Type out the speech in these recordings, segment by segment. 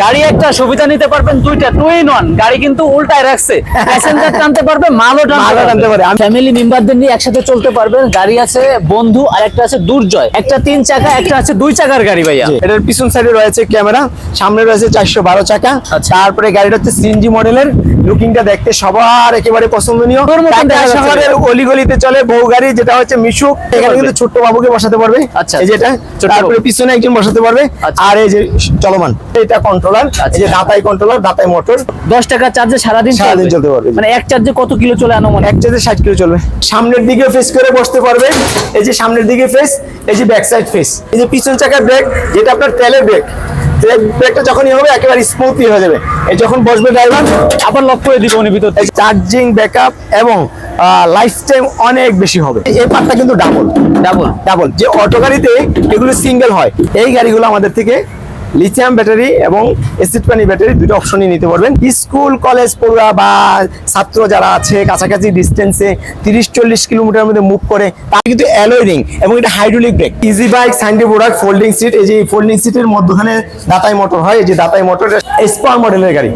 গাড়ি একটা সুবিধা নিতে পারবেন দুইটা টু ইন ওয়ান গাড়ি কিন্তু উল্টায় রাখছে। প্যাসেঞ্জার টানতে পারবে মালও টানতে পারে। পারবে। ফ্যামিলি মেম্বারদের নিয়ে একসাথে চলতে পারবেন গাড়ি আছে বন্ধু আর একটা আছে দুর্জয়। একটা তিন চাকা একটা আছে দুই চাকার গাড়ি ভাইয়া। এটার পিছন সাইডে রয়েছে ক্যামেরা সামনে রয়েছে চারশো বারো চাকা। আচ্ছা। তারপরে গাড়িটা হচ্ছে সিএনজি মডেলের। লুকিংটা দেখতে সবার একেবারে পছন্দনীয়। শহরের অলিগলিতে চলে বউ গাড়ি যেটা হচ্ছে মিশুক এখানে কিন্তু ছোট্ট বাবুকে বসাতে পারবে। আচ্ছা। এই যেটা তারপরে পিছনে একজন বসাতে পারবে। আচ্ছা। আর এই যে চলমান এটা কন্ট্রোলার যে। দাতাই কন্ট্রোলার দাতাই মোটর দশ টাকা চার্জে সারাদিন সারাদিন চলতে পারবে। মানে এক চার্জে কত কিলো চলে আনুমানিক? এক চার্জে ষাট কিলো চলবে। সামনের দিকে ফেস করে বসতে পারবে। এই যে সামনের দিকে ফেস এই যে ব্যাক সাইড ফেস এই যে পিছন চাকার ব্রেক যেটা আপনার তেলের ব্রেক ব্রেকটা যখনই হবে একেবারে স্মুথলি হয়ে যাবে। এই যখন বসবে ড্রাইভার আবার লক করে দিব উনি ভিতর। চার্জিং ব্যাকআপ এবং লাইফ টাইম অনেক বেশি হবে। এই পার্টটা কিন্তু ডাবল ডাবল ডাবল যে অটো গাড়িতে এগুলো সিঙ্গেল হয় এই গাড়িগুলো আমাদের থেকে লিথিয়াম ব্যাটারি এবং অ্যাসিড পানি ব্যাটারি দুটো অপশনই নিতে পারবেন। স্কুল কলেজ পড়ুয়া বা ছাত্র যারা আছে, কাছাকাছি ডিস্টেন্সে তিরিশ, চল্লিশ কিলোমিটার মধ্যে মুভ করে তার কিন্তু অ্যালোয় রিং এবং এটা হাইড্রোলিক ব্রেক ইজি বাইক সাইন্ডি প্রোডাক্ট ফোল্ডিং সিট এই যে ফোল্ডিং সিটের মধ্যখানে দাতাই মোটর হয়, এই যে দাতাই মোটর স্পার মডেলের গাড়ি।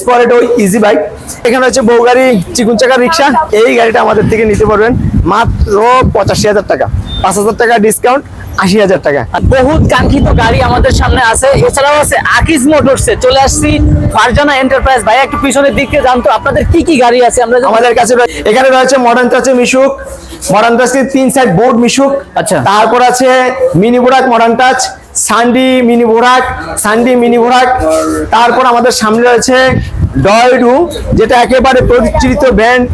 স্পার এটা ওই ইজি বাইক এখানে হচ্ছে বউ গাড়ি চিকুন চাকার রিক্সা, এই গাড়িটা আমাদের থেকে নিতে পারবেন মাত্র পঁচাশি হাজার টাকা। পাঁচ হাজার টাকা ডিসকাউন্ট আশি হাজার টাকা। বহুত কাঙ্ক্ষিত গাড়ি আমাদের সামনে আছে। এছাড়াও আছে আকিজ মোটরসে চলে আসছি ফারজানা এন্টারপ্রাইজ ভাই একটু পিছনের দিকে জানতো আপনাদের কি কি গাড়ি আছে? আমরা আমাদের কাছে এখানে রয়েছে মডার্ন টাচে মিশুক। মডার্ন টাচে তিন সাইড বোর্ড মিশুক। আচ্ছা। তারপর আছে মিনি বোরাক মডার্ন টাচ সান্ডি মিনি বোরাক সান্ডি মিনি বোরাক তারপর আমাদের সামনে রয়েছে ডয়ডু যেটা একেবারে পরিচিত ব্র্যান্ড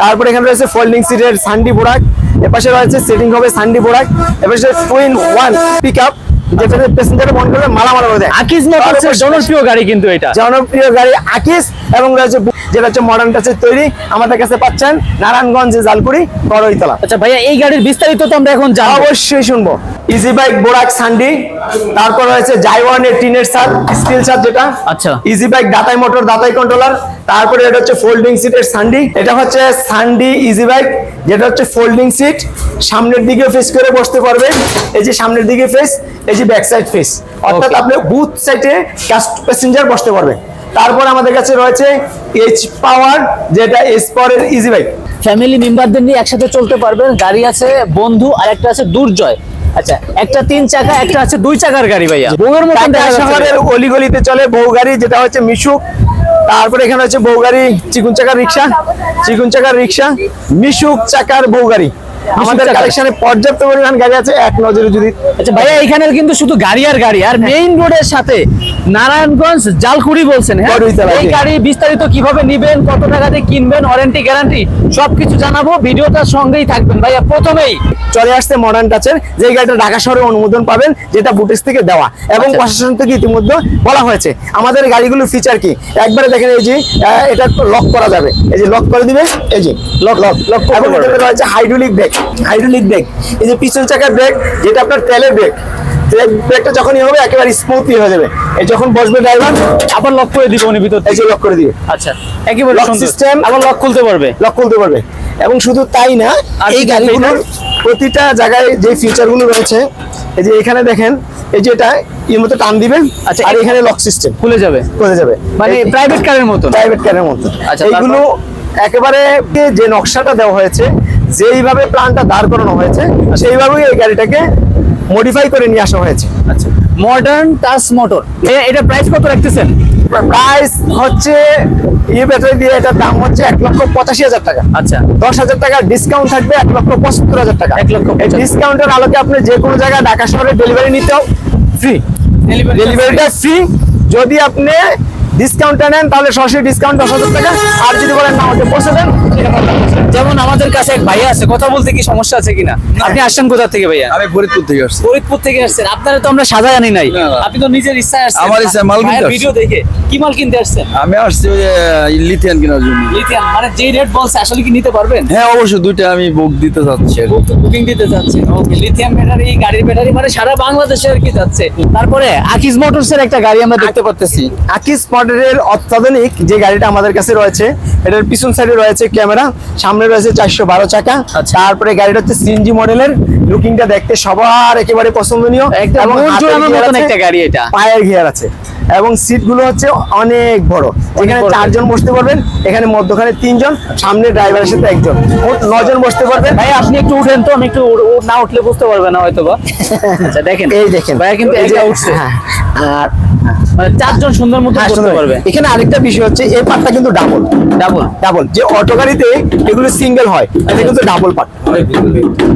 তারপর এখানে রয়েছে ফোল্ডিং সিটের সান্ডি বোরাক এপাশে রয়েছে সেটিং হবে সান্ডি বোরাক এপাশে টুইন ওয়ান পিক আপ যেটাতে প্যাসেঞ্জার করে মালামালা করে দেয় আকিজ মোটরসের তারপর- জনপ্রিয় গাড়ি কিন্তু এটা। জনপ্রিয় গাড়ি আকিস এবং রয়েছে যেটা হচ্ছে মডার্ন টাচের তৈরি। আমাদের কাছে পাচ্ছেন নারায়ণগঞ্জ জালকুড়ি বড়ইতলা। আচ্ছা ভাইয়া এই গাড়ির বিস্তারিত তো আমরা এখন জানব। অবশ্যই শুনব। ইজি বাইক বোরাক সান্ডি তারপর রয়েছে জাইওয়ানের টিনের সাত স্টিল সার যেটা। আচ্ছা। ইজি বাইক দাতাই মোটর দাতাই কন্ট্রোলার তারপরে এটা হচ্ছে ফোল্ডিং সিটের সান্ডি এটা হচ্ছে সান্ডি ইজি বাইক যেটা হচ্ছে ফোল্ডিং সিট সামনের দিকে ফেস করে বসতে পারবে এই যে সামনের দিকে ফেস এই যে ব্যাক সাইড ফেস অর্থাৎ আপনি বুথ সাইডে কাস্ট প্যাসেঞ্জার বসতে পারবে তারপর আমাদের কাছে রয়েছে এইচ পাওয়ার যেটা এস পাওয়ারের ইজি বাইক ফ্যামিলি মেম্বারদের নিয়ে একসাথে চলতে পারবেন। গাড়ি আছে বন্ধু আর একটা আছে দুর্জয়। আচ্ছা একটা তিন চাকা একটা আছে দুই চাকার গাড়ি ভাইয়া। বউয়ের মতন শহরের অলিগলিতে চলে বউ গাড়ি যেটা হচ্ছে মিশুক। তারপরে এখানে হচ্ছে বউ গাড়ি চিকুন চাকার রিক্সা চিকুন চাকার রিক্সা মিশুক চাকার বউ গাড়ি আমাদের। কালেকশনে পর্যাপ্ত পরিমাণ গাড়ি আছে এক নজরে যদি আচ্ছা ভাইয়া এখানে কিন্তু শুধু গাড়ি আর গাড়ি আর মেইন রোডের সাথে নারায়ণগঞ্জ জালকুড়ি বলছেন হ্যাঁ? এই গাড়ি বিস্তারিত কীভাবে নিবেন কত টাকা দিয়ে কিনবেন ওয়ারেন্টি গ্যারান্টি সবকিছু জানাব। ভিডিওটার সঙ্গেই থাকবেন ভাইয়া প্রথমেই চলে আসছে মডার্ন টাচের যে গাড়িটা ঢাকা শহরে অনুমোদন পাবেন যেটা বুটেক্স থেকে দেওয়া। এবং আচ্ছা। প্রশাসন থেকে ইতিমধ্যে বলা হয়েছে আমাদের গাড়িগুলোর ফিচার কি? একবারে দেখেন এই যে এটা লক করা যাবে। এই যে লক করে দিবে এই যে লক লক লক এবং রয়েছে হাইড্রোলিক ব্রেক হাইড্রোলিক ব্রেক এই যে পিছন চাকার ব্রেক যেটা আপনার তেলের ব্রেক তেলের ব্রেকটা যখনই হবে একেবারে স্মুথলি হয়ে যাবে। এই যখন বসবে ড্রাইভার আবার লক করে দিব উনি ভিতর এই যে লক করে দিবে আচ্ছা একেবারে সুন্দর। system। আবার লক খুলতে পারবে। লক খুলতে পারবে। এবং শুধু তাই না এই গাড়িগুলোর প্রতিটা জায়গায় যে ফিচারগুলো রয়েছে এই যে এখানে দেখেন এই যে এটা এর মতো টান দিবেন আচ্ছা, আর এখানে লক সিস্টেম খুলে যাবে। করে যাবে। মানে প্রাইভেট কারের মতো প্রাইভেট কারের মতো। আচ্ছা, এইগুলো একেবারে যে নকশাটা দেওয়া হয়েছে যেইভাবে প্ল্যানটা দাঁড় করানো হয়েছে সেইভাবেই এই গাড়িটাকে মডিফাই করে নিয়ে আসা হয়েছে। আচ্ছা। মডার্ন টাচ মোটর এটা প্রাইস কত রাখতেছেন? প্রাইস হচ্ছে ই ব্যাটারি দিয়ে এটার দাম হচ্ছে এক লক্ষ পঁচাশি হাজার টাকা। আচ্ছা। দশ হাজার টাকা ডিসকাউন্ট থাকবে এক লক্ষ পঁচাত্তর হাজার টাকা। এক লক্ষ এই ডিসকাউন্টের আলোকে আপনি যে কোনো জায়গায় ঢাকা শহরে ডেলিভারি নিতেও ফ্রি ডেলিভারিটা ফ্রি যদি আপনি ডিসকাউন্টটা নেন তাহলে সরাসরি ডিসকাউন্ট দশ হাজার টাকা। আর যদি বলেন না আমাকে পৌঁছে দেন। যেমন আমাদের কাছে এক ভাইয়া আছে কথা বলতে কি সমস্যা আছে কিনা? আপনি আসছেন কোথা থেকে ভাইয়া? আমি ফরিদপুর থেকে আসছি। ফরিদপুর থেকে আসছেন। আপনারা তো আমরা সাজা জানি নাই। আপনি তো নিজের ইচ্ছায় আসছেন। আমার ইচ্ছায় মাল কিনতে ভিডিও দেখে কি মাল কিনতে আসছেন? আমি আসছি ওই যে লিথিয়ান কেনার জন্য। লিথিয়াম মানে যে রেট বলছে আসলে কি নিতে পারবেন? হ্যাঁ অবশ্যই দুইটা আমি বুক দিতে চাচ্ছি। বুকিং দিতে যাচ্ছেন ওকে লিথিয়াম ব্যাটারি গাড়ির ব্যাটারি মানে সারা বাংলাদেশে আর কি যাচ্ছে। তারপরে আকিজ মোটরস এর একটা গাড়ি আমরা দেখতে পারতেছি। আকিস মডেলের অত্যাধুনিক যে গাড়িটা আমাদের কাছে রয়েছে এটার পিছন সাইডে রয়েছে ক্যামেরা সামনে রয়েছে চারশো বারো চাকা। আচ্ছা। তারপরে গাড়িটা হচ্ছে সিএনজি মডেলের লুকিংটা দেখতে সবার একেবারে পছন্দনীয়। একটা গাড়ি এটা। পায়ের গিয়ার আছে। এবং সিটগুলো হচ্ছে অনেক বড়। এখানে চারজন বসতে পারবেন এখানে মধ্যখানে তিনজন সামনে ড্রাইভারের সাথে একজন। নজন বসতে পারবেন। ভাই আপনি একটু উঠেন তো আমি একটু না উঠলে বুঝতে পারবে না হয়তো বা আচ্ছা দেখেন। এই দেখেন। ভাইয়া কিন্তু এই যে- উঠছে। হ্যাঁ, আর মানে চারজন সুন্দর মতো হ্যাঁ, করতে পারবে। এখানে আরেকটা বিষয় হচ্ছে এই পার্টটা কিন্তু ডাবল ডাবল ডাবল যে অটো গাড়িতে এগুলো সিঙ্গেল হয় এটা কিন্তু ডাবল পার্ট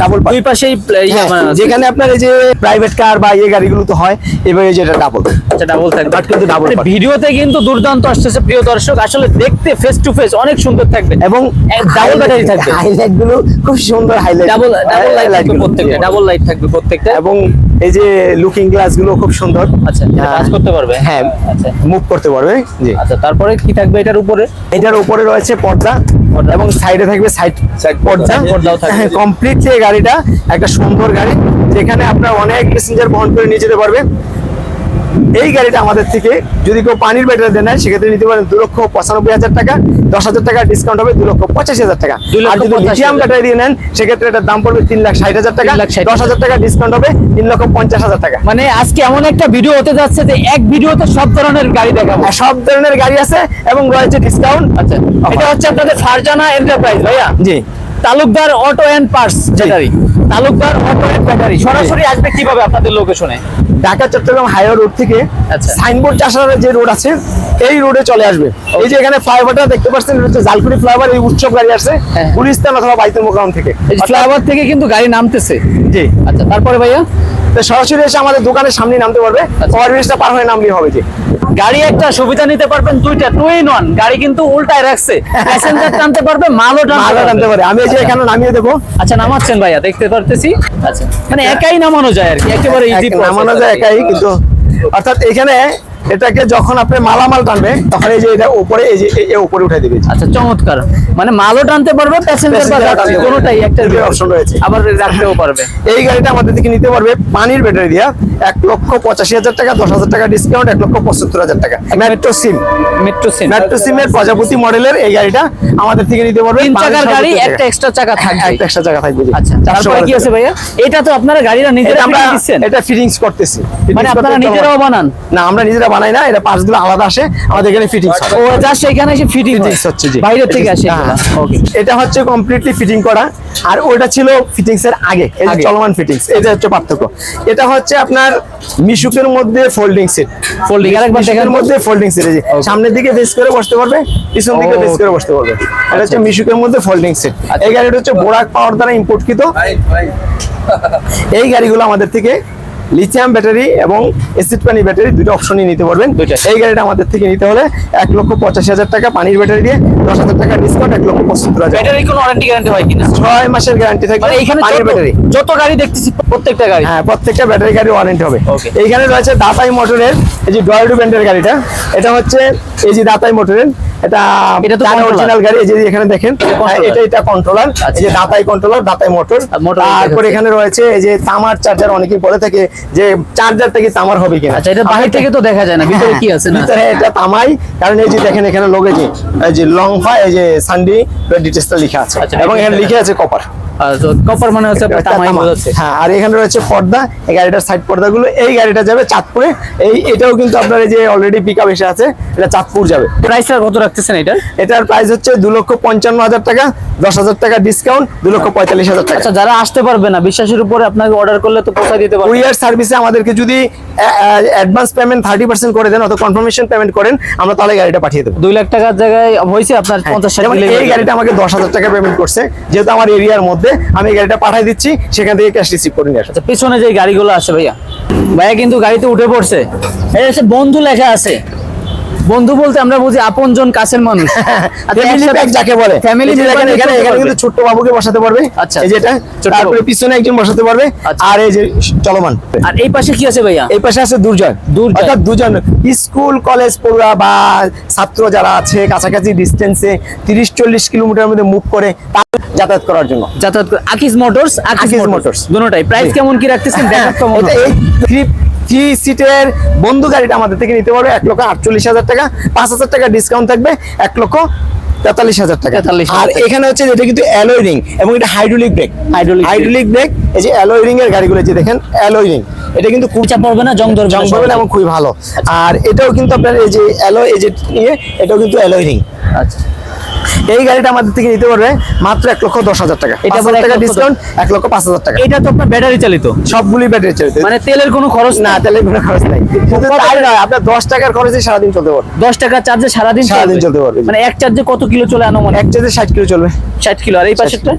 ডাবল পার্ট দুই পাশেই ইয়ে হ্যাঁ, মানে। যেখানে আপনার এই যে প্রাইভেট কার বা এই গাড়িগুলো তো হয় এবারে যেটা ডাবল আচ্ছা ডাবল থাকবে। But কিন্তু মানে part। ভিডিওতে কিন্তু দুর্দান্ত আসতেছে প্রিয় দর্শক। আসলে দেখতে ফেস টু ফেস অনেক সুন্দর থাকবে। এবং ডাবল ব্যাটারি থাকবে। হাইলাইটগুলো খুব সুন্দর হাইলাইট ডাবল ডাবল লাইট থাকবে প্রত্যেকটা ডাবল লাইট থাকবে প্রত্যেকটা। এবং এই যে লুকিং গ্লাসগুলো খুব সুন্দর। আচ্ছা কাজ করতে পারবে? হ্যাঁ আচ্ছা। মুভ করতে পারবে জি। আচ্ছা তারপরে কি থাকবে এটার উপরে? এটার উপরে রয়েছে পর্দা পর্দা। এবং সাইডে থাকবে সাইড সাইড পর্দা কমপ্লিট পর্দাও থাকবে। কমপ্লিট যে গাড়িটা একটা সুন্দর গাড়ি যেখানে আপনারা অনেক প্যাসেঞ্জার বহন করে নিয়ে যেতে পারবে। এই গাড়িটা আমাদের থেকে যদি কেউ পানির ব্যাটারি দেন সেক্ষেত্রে নিতে পারেন দু লক্ষ পঁচানব্বই হাজার টাকা দশ হাজার টাকা ডিসকাউন্ট হবে দু লক্ষ পঁচাশি হাজার টাকা। আর যদি লিথিয়াম ব্যাটারি দিয়ে নেন সেক্ষেত্রে এটার দাম পড়বে তিন লাখ ষাট হাজার টাকা দশ হাজার টাকা ডিসকাউন্ট হবে তিন লক্ষ পঞ্চাশ হাজার টাকা। মানে আজকে এমন একটা ভিডিও হতে যাচ্ছে যে এক ভিডিওতে সব ধরনের গাড়ি দেখাবো। আর সব ধরনের গাড়ি আছে এবং রয়েছে ডিসকাউন্ট আচ্ছা এটা হচ্ছে আপনাদের ফারজানা এন্টারপ্রাইজ ভাইয়া। জি। Talukdar auto and parts battery Talukdar battery. সরাসরি আসবে কীভাবে আপনাদের লোকেশনে? ঢাকা চট্টগ্রাম হাইওয়ে রোড থেকে আচ্ছা। সাইনবোর্ড চাষার যে রোড আছে এই রোডে চলে আসবে। এই যে এখানে ফ্লাইওভারটা দেখতে পাচ্ছেন হচ্ছে জালকুড়ি ফ্লাইওভার এই উৎসব গাড়ি আসছে হ্যাঁ। গুলিস্তান অথবা বাইতুল মোকাম থেকে। এই ফ্লাইওভার থেকে কিন্তু গাড়ি নামতেছে। জি। আচ্ছা তারপরে ভাইয়া? তো সরাসরি এসে আমাদের দোকানের সামনে নামতে পারবে। আচ্ছা। ওভারব্রিজটা পার হয়ে নামলেই হবে জি গাড়ি একটা সুবিধা নিতে পারবেন দুইটা টু ইন ওয়ান গাড়ি কিন্তু উল্টায় রাখছে। প্যাসেঞ্জার টানতে পারবে মালও টানতে। পারে আমি এসে যে এখানে নামিয়ে দেবো। আচ্ছা নামাচ্ছেন ভাইয়া দেখতে পারতেছি। আচ্ছা। মানে একাই নামানো যায় আর কি একেবারে ইজি নামানো যায় একাই কিন্তু অর্থাৎ এখানে এটাকে যখন আপনি মালামাল টানবে তখন এই যে এটা উপরে এই যে এই- উপরে উঠে দিবে। আচ্ছা চমৎকার। মানে মালও টানতে পারবে প্যাসেঞ্জার বা যাত্রী। কোনোটাই একটা option রয়েছে। আবার রাখতেও পারবে। এই গাড়িটা আমাদের থেকে নিতে পারবে পানির ব্যাটারি দিয়া। এক লক্ষ পঁচাশি হাজার টাকা দশ হাজার টাকা ডিসকাউন্ট এক লক্ষ পঁচাত্তর হাজার টাকা। Metro sim metro sim metro সিমের প্রজাপতি মডেলের এই গাড়িটা আমাদের থেকে নিতে পারবে। তিন চাকার গাড়ি একটা এক্সট্রা চাকা থাকবে। একটা extra জায়গা থাকবে আচ্ছা তারপরে কি আছে ভাইয়া? এটা তো আপনারা গাড়িরা এটা নিজেরা আমরা এটা ফিটিংস করতেছি। মানে আপনারা নিজেরাও বানান। না আমরা নিজেরা বানাই না এটা পার্টসগুলো আলাদা আসে আমাদের এখানে ফিটিংস ও জাস্ট এখানে এসে ফিটিং হচ্ছে জি। বাইরে থেকে আসে হ্যাঁ। ওকে এটা হচ্ছে কমপ্লিটলি ফিটিং করা। আর ওটা ছিল ফিটিংস এর আগে এই যে চলমান ফিটিংস এটা হচ্ছে পার্থক্য। এটা হচ্ছে আপনার মিশুকের মধ্যে ফোল্ডিং সিট Folding, আরেকবার তো। মধ্যে ফোল্ডিং সিট এই সামনের দিকে বেস করে বসতে পারবে পিছন দিকে Okay. করে বসতে পারবে। এটা হচ্ছে মিশুকের মধ্যে ফোল্ডিং সিট এই গাড়িটা হচ্ছে বোরাক পাওয়ার দ্বারা ইম্পোর্টকৃত এই গাড়িগুলো আমাদের থেকে লিথিয়াম ব্যাটারি এবং এসিড পানি ব্যাটারি দুটো অপশনই নিতে পারবেন। দুইটা। এই গাড়িটা আমাদের থেকে নিতে হলে এক লক্ষ পঁচাশি হাজার টাকা পানির ব্যাটারি দিয়ে দশ হাজার টাকা ডিসকাউন্ট এক লক্ষ পঁচাত্তর হাজার। ব্যাটারি কোনো ওয়ারেন্টি গ্যারান্টি হয় কিনা? ছয় মাসের গ্যারান্টি থাকবে মানে এখানে পানির ব্যাটারি যত গাড়ি দেখতেছি প্রত্যেকটা গাড়ি। হ্যাঁ প্রত্যেকটা ব্যাটারি গাড়ি ওয়ারেন্টি হবে. এইখানে রয়েছে দাতাই মোটরের এই যে ডয়েডু ব্যান্ডের গাড়িটা এটা হচ্ছে এই যে দাতাই মোটরের এটা এটা তো controller। অরিজিনাল গাড়ি এই যে এখানে দেখেন হ্যাঁ, এটা এটা কন্ট্রোলার এই যে আচ্ছা। দাতাই কন্ট্রোলার দাতাই মোটর আর motor তারপর এখানে রয়েছে এই যে তামার চার্জার অনেকেই বলে থাকে যে চার্জার থেকে তামার হবে কিনা। আচ্ছা এটা বাইরে থেকে তো দেখা যায় না ভিতরে কি আছে না? ভিতরে এটা তামাই কারণ এই যে দেখেন এখানে লোকে যে এই যে লং ফা এই যে সানডি লেখা আছে। আচ্ছা, এবং এখানে লিখে আছে কপার কপার মানে হচ্ছে হ্যাঁ আর এখানে রয়েছে পর্দা। এই গাড়িটার সাইড পর্দাগুলো এই গাড়িটা যাবে চাঁদপুরে। এই এটাও কিন্তু আপনার যে অলরেডি পিক আপ এসে আছে এটা চাঁদপুর যাবে। কত রাখতেছেন এটা এটার প্রাইস হচ্ছে দু লক্ষ পঞ্চান্ন হাজার টাকা দশ হাজার টাকা ডিসকাউন্ট দু লক্ষ পঁয়তাল্লিশ হাজার টাকা। আচ্ছা যারা আসতে পারবে না বিশ্বাসের উপরে আপনাকে অর্ডার করলে তো পৌঁছা দিতে পারবে। কুরিয়ার সার্ভিসে আমাদেরকে যদি অ্যাডভান্স পেমেন্ট থার্টি পার্সেন্ট করে দেন অথবা কনফার্মেশন পেমেন্ট করেন আমরা তাহলে গাড়িটা পাঠিয়ে দেবো। দুই লাখ টাকার জায়গায় হয়েছে আপনার পঞ্চাশ ষাট এই গাড়িটা আমাকে দশ হাজার টাকা পেমেন্ট করছে যেহেতু আমার এরিয়ার মধ্যে। আমি গাড়িটা পাঠিয়ে দিচ্ছি, সেখান থেকে ক্যাশ রিসিভ করে নিয়ে আসব আচ্ছা পিছনে যে গাড়িগুলো আছে ভাইয়া ভাইয়া কিন্তু গাড়িতে উঠে পড়ছে। এই বন্ধু লেখা আছে বন্ধু বলতে আমরা বুঝি আপনজন কাছের মানুষ। ফ্যামিলি প্যাক যাকে বলে। ফ্যামিলি এখানে এখানে কিন্তু ছোট্ট বাবুকে বসাতে পারবে। আচ্ছা। এই যেটা তারপরে পিছনে একজন বসাতে পারবে। আচ্ছা। আর এই যে চলমান। আর এই পাশে কি আছে ভাইয়া? এই পাশে আছে দুর্জয় দুর্জয়। অর্থাৎ দুজন। স্কুল কলেজ পড়ুয়া বা ছাত্র যারা আছে কাছাকাছি ডিস্টেন্সে তিরিশ চল্লিশ কিলোমিটার মধ্যে মুভ করে যাতায়াত করার জন্য। যাতায়াত করে আকিস মোটরস আকিস আকিজ মোটরস। দুটোটাই। প্রাইস কেমন কি রাখতেছেন? কেমন এটা এই থ্রি সিটের বন্ধু গাড়িটা আমাদের থেকে নিতে পারবে এক লক্ষ আটচল্লিশ হাজার টাকা। পাঁচ হাজার টাকা ডিসকাউন্ট থাকবে এক লক্ষ তেতাল্লিশ হাজার টাকা। 43,000 আর এখানে হচ্ছে যেটা কিন্তু অ্যালয় রিং এবং এটা hydraulic brake brake। Hydraulic brake এই যে অ্যালয় রিং এর গাড়িগুলো যে দেখেন অ্যালয় রিং এটা কিন্তু চাপ পড়বে না জং ধরবে না জং পাবেন সহজে। এবং খুবই ভালো। আর এটাও কিন্তু আপনার এই যে অ্যালয় এই যে ইয়ে এটাও কিন্তু অ্যালয় রিং আচ্ছা। এই গাড়িটা আমাদের থেকে নিতে পারবে মাত্র এক লক্ষ দশ হাজার টাকা। এটা এক টাকা ডিসকাউন্ট এক লক্ষ পাঁচ হাজার টাকা। এটা তো আপনার ব্যাটারি চালিত। সবগুলি ব্যাটারি চলতে। মানে তেলের কোনো খরচ না তাহলে কোনো খরচ নাই। শুধু তাই নয় আপনার দশ টাকার খরচে সারাদিন চলতে পারবে। দশ টাকা চার্জে সারাদিন সারাদিন চলতে পারবে। মানে এক চার্জে কত কিলো চলে আনো মানে এক চার্জে ষাট কিলো চলবে। ষাট কিলো আর এই পাশেরটা?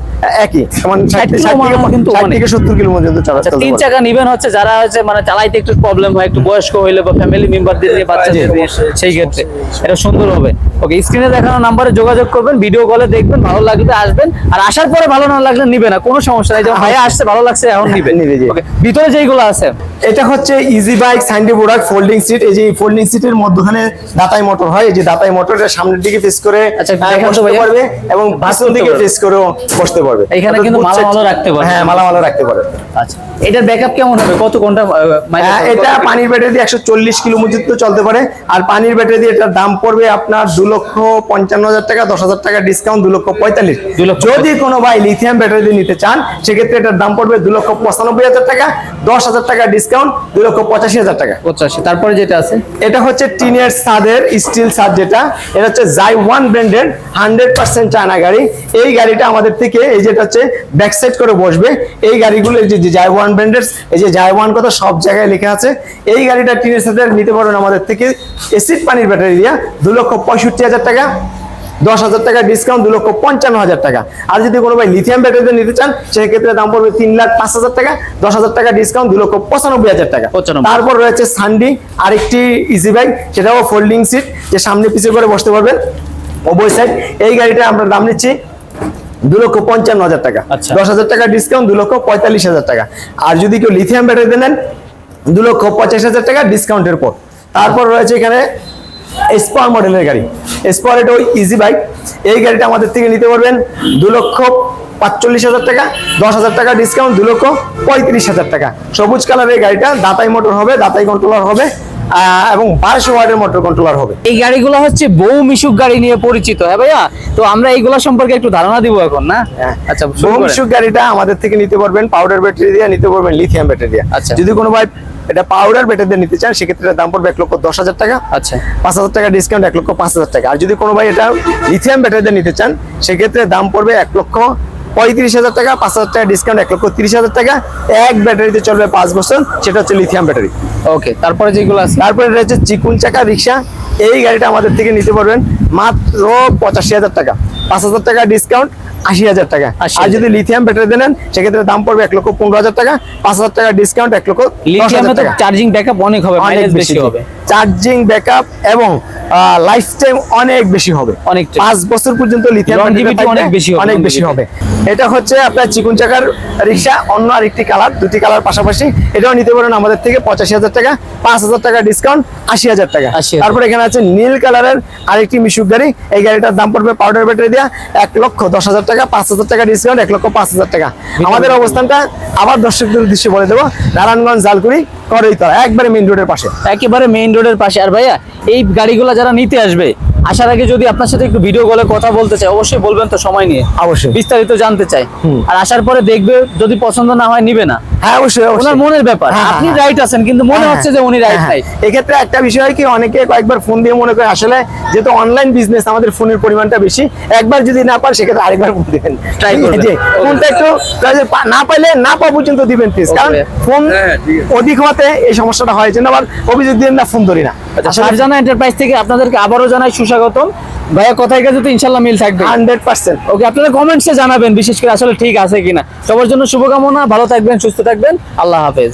একই 60 ষাট কিলো মানে থেকে কিন্তু ষাট থেকে সত্তর কিলো পর্যন্ত চলা আচ্ছা তিন চাকা নিবেন হচ্ছে যারা হচ্ছে মানে চালাইতে একটু প্রবলেম হয় একটু বয়স্ক হইলে বা ফ্যামিলি মেম্বারদের দিয়ে বাচ্চাদের দিয়ে সেই ক্ষেত্রে। এটা সুন্দর হবে। ওকে স্ক্রিনে দেখানো নাম্বারে যোগাযোগ করবেন ভিডিও কলে দেখবেন ভালো লাগলে আসবেন আর আসার পরে ভালো না লাগলে নিবে না কোনো সমস্যা নাই। যেমন ভাইয়া আসছে ভালো লাগছে এখন নিবে। নিবে, ওকে ভিতরে যেইগুলো আছে। এটা হচ্ছে ইজি বাইক সাইন্ডি প্রোডাক্ট ফোল্ডিং সিট এই যে ফোল্ডিং সিটের মধ্যখানে দাতাই মোটর হয় এই যে দাতাই মোটরটা সামনের দিকে ফেস করে আচ্ছা, তো বসতে পারবে এবং বাস দিকে ফেস করেও বসতে পারবে। এখানে কিন্তু side- মালামালও রাখতে পারবে। হ্যাঁ মালামালও রাখতে পারবে। আচ্ছা এটার ব্যাকআপ কেমন হবে? কত ঘণ্টা হ্যাঁ, এটা পানির ব্যাটারি দিয়ে একশো চল্লিশ কিলো পর্যন্ত চলতে পারে আর পানির ব্যাটারি দিয়ে এটার দাম পড়বে আপনার দু লক্ষ পঞ্চান্ন হাজার টাকা দশ হাজার টাকা ডিসকাউন্ট দু লক্ষ পঁয়তাল্লিশ। যদি কোনো ভাই লিথিয়াম ব্যাটারি নিতে চান সেক্ষেত্রে এটার দাম পড়বে দু লক্ষ পঁচানব্বই হাজার টাকা দশ হাজার টাকা ডিসকাউন্ট দু লক্ষ পঁচাশি হাজার টাকা। পঁচাশি। তারপরে যেটা আছে? এটা হচ্ছে টিনের সাদের স্টিল ছাদ যেটা। এটা হচ্ছে জাই ওয়ান ব্র্যান্ডের হান্ড্রেড পার্সেন্ট চায়না গাড়ি। এই গাড়িটা আমাদের থেকে এই যেটা হচ্ছে ব্যাক সাইড করে বসবে এই গাড়িগুলো এই যে জাই ওয়ান ব্র্যান্ডের এই যে জাই ওয়ান কথা সব জায়গায় লেখা আছে। এই গাড়িটা টিনের ছাদের নিতে পারবেন আমাদের থেকে এসিড পানির ব্যাটারি দিয়া দু লক্ষ পঁয়ষট্টি হাজার টাকা। দশ হাজার টাকা ডিসকাউন্ট দু লক্ষ পঞ্চান্ন হাজার টাকা। আর যদি কোনো ভাই লিথিয়াম ব্যাটারিতে নিতে চান সেক্ষেত্রে দাম পড়বে তিন লাখ পাঁচ হাজার টাকা দশ হাজার টাকা ডিসকাউন্ট দু লক্ষ পঁচানব্বই হাজার টাকা। 95 তারপর রয়েছে সানডি আরেকটি ইজি বাইক সেটাও ফোল্ডিং সিট যে সামনে পিছিয়ে করে বসতে পারবেন ওবই সাইড এই গাড়িটা আমরা দাম নিচ্ছি দু লক্ষ পঞ্চান্ন হাজার টাকা। আচ্ছা। দশ হাজার টাকা ডিসকাউন্ট দু লক্ষ পঁয়তাল্লিশ হাজার টাকা। আর যদি কেউ লিথিয়াম ব্যাটারিতে নেন দু লক্ষ পঁচাশ হাজার টাকা ডিসকাউন্টের পর তারপর রয়েছে এখানে স্পার মডেলের গাড়ি। স্পার এটা ইজি বাইক এই গাড়িটা আমাদের থেকে নিতে পারবেন দু লক্ষ পাঁচচল্লিশ হাজার টাকা দশ হাজার টাকা ডিসকাউন্ট দু লক্ষ পঁয়ত্রিশ হাজার টাকা। সবুজ কালারের গাড়িটা দাতাই মোটর হবে দাতাই কন্ট্রোলার হবে এবং বারোশো মোটর কন্ট্রোলার হবে। এই গাড়িগুলো হচ্ছে বউ মিশুক গাড়ি নিয়ে পরিচিত হ্যাঁ ভাইয়া? তো আমরা এইগুলা সম্পর্কে একটু ধারণা দিব এখন না? আচ্ছা শুরু করেন। বংশুক গাড়িটা আমাদের থেকে নিতে পারবেন পাউডার ব্যাটারি দিয়ে নিতে পারবেন লিথিয়াম ব্যাটারি দিয়ে। আচ্ছা। যদি কোনো ভাই এটা পাউডার ব্যাটারি দিয়ে নিতে চান সেক্ষেত্রে দাম পড়বে এক লক্ষ দশ হাজার টাকা। আচ্ছা। পাঁচ হাজার টাকা ডিসকাউন্ট এক লক্ষ পাঁচ হাজার টাকা। আর যদি কোনো ভাই এটা লিথিয়াম ব্যাটারি দিয়ে নিতে চান সেক্ষেত্রে দাম পড়বে এক লক্ষ পঁয়ত্রিশ হাজার টাকা পাঁচ হাজার টাকা ডিসকাউন্ট এক লক্ষ তিরিশ হাজার টাকা। এক ব্যাটারিতে চলবে পাঁচ বছর সেটা হচ্ছে লিথিয়াম ব্যাটারি ওকে তারপরে যেগুলো আছে? তারপরে রয়েছে চিকুন চাকা রিক্সা। এই গাড়িটা আমাদের থেকে নিতে পারবেন মাত্র পঁচাশি হাজার টাকা। পাঁচ হাজার টাকা ডিসকাউন্ট আশি হাজার টাকা। আর যদি লিথিয়াম ব্যাটারি দেন সেক্ষেত্রে দাম পড়বে এক লক্ষ পনেরো হাজার টাকা পাঁচ হাজার টাকা ডিসকাউন্ট এক লক্ষ লিথিয়াম চার্জিং ব্যাকআপ অনেক হবে অনেক বেশি হবে। চার্জিং ব্যাকআপ এবং লাইফ টাইম অনেক বেশি হবে। অনেকটা। পাঁচ বছর পর্যন্ত লিথিয়াম অনেক বেশি অনেক বেশি হবে। এটা হচ্ছে আপনার চিকুন চাকার রিক্সা অন্য আরেকটি কালার দুটি কালার পাশাপাশি। এটাও নিতে পারেন আমাদের থেকে পঁচাশি হাজার টাকা পাঁচ হাজার টাকা ডিসকাউন্ট আশি হাজার টাকা। তারপর এখানে আছে নীল কালারের আরেকটি মিশুক গাড়ি। এই গাড়িটার দাম পড়বে পাউডার ব্যাটারি দেওয়া এক লক্ষ দশ হাজার টাকা পাঁচ হাজার টাকা ডিসকাউন্ট এক লক্ষ পাঁচ হাজার টাকা। আমাদের অবস্থানটা আবার দর্শকদের উদ্দেশ্যে বলে দেবো নারায়ণগঞ্জ জালকুড়ি করইতলা একবারে মেইন রোডের পাশে। একেবারে মেইন রোডের পাশে। আর ভাইয়া এই গাড়িগুলো যারা নিতে আসবে আসার আগে যদি আপনার সাথে একটু ভিডিও কলে কথা বলতে চাই অবশ্যই বলবেন তো সময় নিয়ে। অবশ্যই। বিস্তারিত জানতে চাই। আর আসার পরে দেখবে যদি পছন্দ না হয় নিবে না। হ্যাঁ অবশ্যই ওনার মনের ব্যাপার। হ্যাঁ, আপনি হ্যাঁ। রাইট আছেন কিন্তু মনে হ্যাঁ, হচ্ছে যে উনি রাইট হ্যাঁ, নাই হ্যাঁ। এক্ষেত্রে একটা বিষয় কি অনেকে কয়েকবার ফোন দিয়ে মনে করে আসলে যেহেতু অনলাইন বিজনেস আমাদের ফোনের পরিমাণটা বেশি একবার যদি না পার সেক্ষেত্রে আরেকবার ফোন দিবেন। Try করবেন। ফোনটা একটু না পাইলে না পাওয়া পর্যন্ত দিবেন প্লিজ কারণ ফোন হ্যাঁ, আছে। অধিক হওয়াতে এই সমস্যাটা হয় জন্য আবার অভিযোগ দিন না ফোন ধরি না। আচ্ছা ফারজানা এন্টারপ্রাইজ থেকে আপনাদেরকে আবারও জানাই সুস্বাগতম। ভাইয়া কথায় কাছে তো ইনশাল্লাহ মিল থাকবে। Hundred percent. ওকে আপনারা কমেন্টসে জানাবেন বিশেষ করে আসলে ঠিক আছে কিনা। সবার জন্য শুভকামনা ভালো থাকবেন সুস্থ থাকবেন। আল্লাহ হাফেজ।